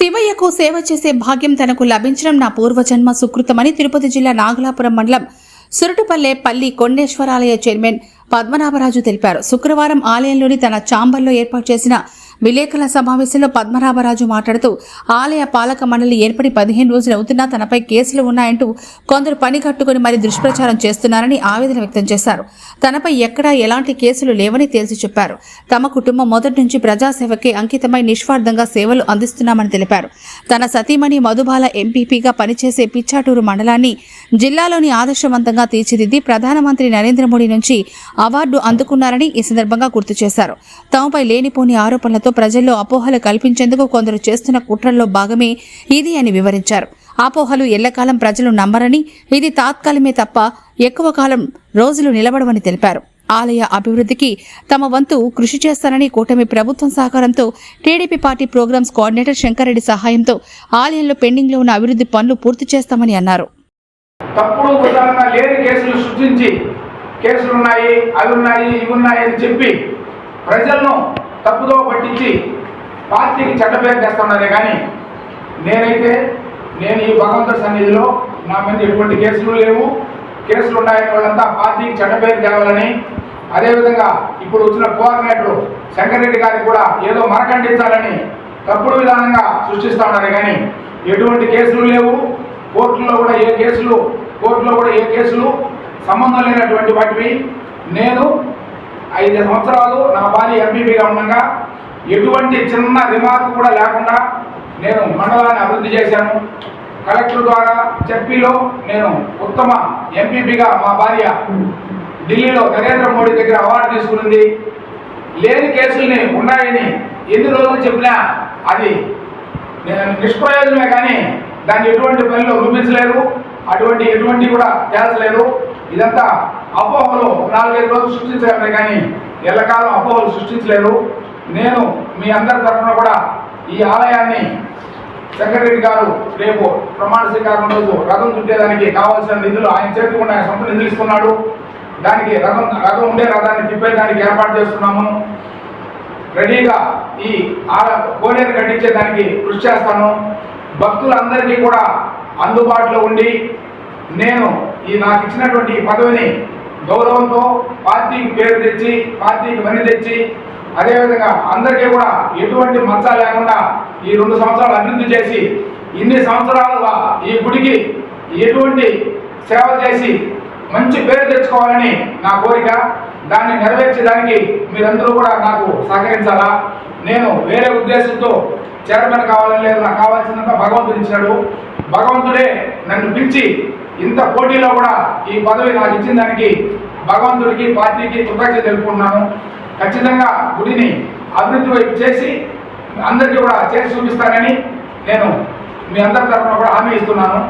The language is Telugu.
శివయ్యకు సేవ చేసే భాగ్యం తనకు లభించడం నా పూర్వజన్మ సుకృతమని తిరుపతి జిల్లా నాగలాపురం మండలం సురటుపల్లె పల్లి కొండేశ్వరాలయ చైర్మన్ పద్మనాభరాజు తెలిపారు. శుక్రవారం ఆలయంలోని తన చాంబర్లో ఏర్పాటు చేసిన విలేకరుల సమావేశంలో పద్మనాభరాజు మాట్లాడుతూ ఆలయ పాలక మండలి ఏర్పడి పదిహేను రోజులు అవుతున్నా తనపై కేసులు ఉన్నాయంటూ కొందరు పని కట్టుకుని మరి దుష్ప్రచారం చేస్తున్నారని ఆవేదన వ్యక్తం చేశారు. తనపై ఎక్కడా ఎలాంటి కేసులు లేవని తేల్చి చెప్పారు. తమ కుటుంబం మొదటి నుంచి ప్రజాసేవకే అంకితమై నిస్వార్థంగా సేవలు అందిస్తున్నామని తెలిపారు. తన సతీమణి మధుబాల ఎంపీపీగా పనిచేసే పిచ్చాటూరు మండలాన్ని జిల్లాలోని ఆదర్శవంతంగా తీర్చిదిద్ది ప్రధానమంత్రి నరేంద్ర మోడీ నుంచి అవార్డు అందుకున్నారని ఈ సందర్భంగా గుర్తు చేశారు. తమపై లేనిపోని ఆరోపణలతో ప్రజల్లో అపోహలు కల్పించేందుకు కొందరు చేస్తున్న కుట్రల్లో భాగమే ఇది అని వివరించారు. అపోహలు ఎల్లకాలం ప్రజలు నమ్మరని ఇది తాత్కాలమే తప్ప ఎక్కువ కాలం రోజులు నిలబడవని తెలిపారు. ఆలయ అభివృద్ధికి తమ వంతు కృషి చేస్తానని కూటమి ప్రభుత్వం సహకారంతో TDP party programs coordinator Shankareddy సహాయంతో ఆలయంలో పెండింగ్లో ఉన్న అభివృద్ధి పనులు పూర్తి చేస్తామని అన్నారు. తప్పుడు ఉదాహరణ లేని కేసులు సృష్టించి కేసులు ఉన్నాయి అవి ఉన్నాయి ఇవి ఉన్నాయి అని చెప్పి ప్రజలను తప్పుదో పట్టించి పార్టీకి చెడ్డ పేరు తెస్తున్నారే కానీ నేనైతే నేను ఈ భగవంతుడి సన్నిధిలో నా మీద ఎటువంటి కేసులు లేవు. కేసులు ఉన్నాయని వాళ్ళంతా పార్టీకి చెడ్డ పేరు తేవాలని. అదేవిధంగా ఇప్పుడు వచ్చిన కోఆర్డినేటరు శంకరెడ్డి గారికి కూడా ఏదో మరకండించాలని తప్పుడు విధానంగా సృష్టిస్తూ ఉన్నారు. కానీ ఎటువంటి కేసులు లేవు. కోర్టులో కూడా ఏ కేసులు కోర్టులో కూడా ఏ కేసులు సంబంధం లేనటువంటి వాటివి. నేను ఐదు సంవత్సరాలు నా భార్య ఎంపీపీగా ఉండగా ఎటువంటి చిన్న రిమార్క్ కూడా లేకుండా నేను మండలాన్ని అభివృద్ధి చేశాను. కలెక్టర్ ద్వారా చెప్పిలో నేను ఉత్తమ ఎంపీపీగా మా భార్య ఢిల్లీలో నరేంద్ర మోడీ దగ్గర అవార్డు తీసుకునింది. లేని కేసుల్ని ఉన్నాయని ఎన్ని రోజులు చెప్పినా అది నేను నిష్ప్రయోజనమే కానీ దాన్ని ఎటువంటి పనిలో రూపించలేరు అటువంటి ఎటువంటి కూడా తేల్చలేరు. ఇదంతా అపోహలు నాలుగైదు రోజులు సృష్టించగలరు కానీ ఎల్లకాలం అపోహలు సృష్టించలేరు. నేను మీ అందరి తరఫున కూడా ఈ ఆలయాన్ని శంకరెడ్డి గారు రేపు ప్రమాణ స్వీకారం రోజు రథం చుట్టేదానికి కావాల్సిన నిధులు ఆయన చేతుకుండా ఆయన సొంత నిధులు ఇస్తున్నాడు. దానికి రథం రథం ఉండే రథాన్ని తిప్పేదానికి ఏర్పాటు చేస్తున్నాము. రెడీగా ఈ ఆల కోనేరు కట్టించేదానికి కృషి చేస్తాను. భక్తులందరికీ కూడా అందుబాటులో ఉండి నేను ఈ నాకు ఇచ్చినటువంటి పదవిని గౌరవంతో పార్టీకి పేరు తెచ్చి పార్టీకి మని తెచ్చి అదేవిధంగా అందరికీ కూడా ఎటువంటి మచ్చ లేకుండా ఈ రెండు సంవత్సరాలు అభివృద్ధి చేసి ఇన్ని సంవత్సరాలుగా ఈ గుడికి ఎటువంటి సేవ చేసి మంచి పేరు తెచ్చుకోవాలని నా కోరిక. దాన్ని నెరవేర్చడానికి మీరందరూ కూడా నాకు సహకరించాలా? నేను వేరే ఉద్దేశంతో చైర్మన్ కావాలని లేదు నాకు కావాల్సిందంతా భగవంతుడు ఇచ్చాడు. భగవంతుడే నన్ను పిలిచి ఇంత పోటీలో కూడా ఈ పదవి నాకు ఇచ్చిన దానికి భగవంతుడికి పార్టీకి కృతజ్ఞత తెలుపుకుంటున్నాను. ఖచ్చితంగా గుడిని అభివృద్ధి వైపు చేసి అందరికీ కూడా చేసి చూపిస్తానని నేను మీ అందరి తరఫున కూడా హామీ ఇస్తున్నాను.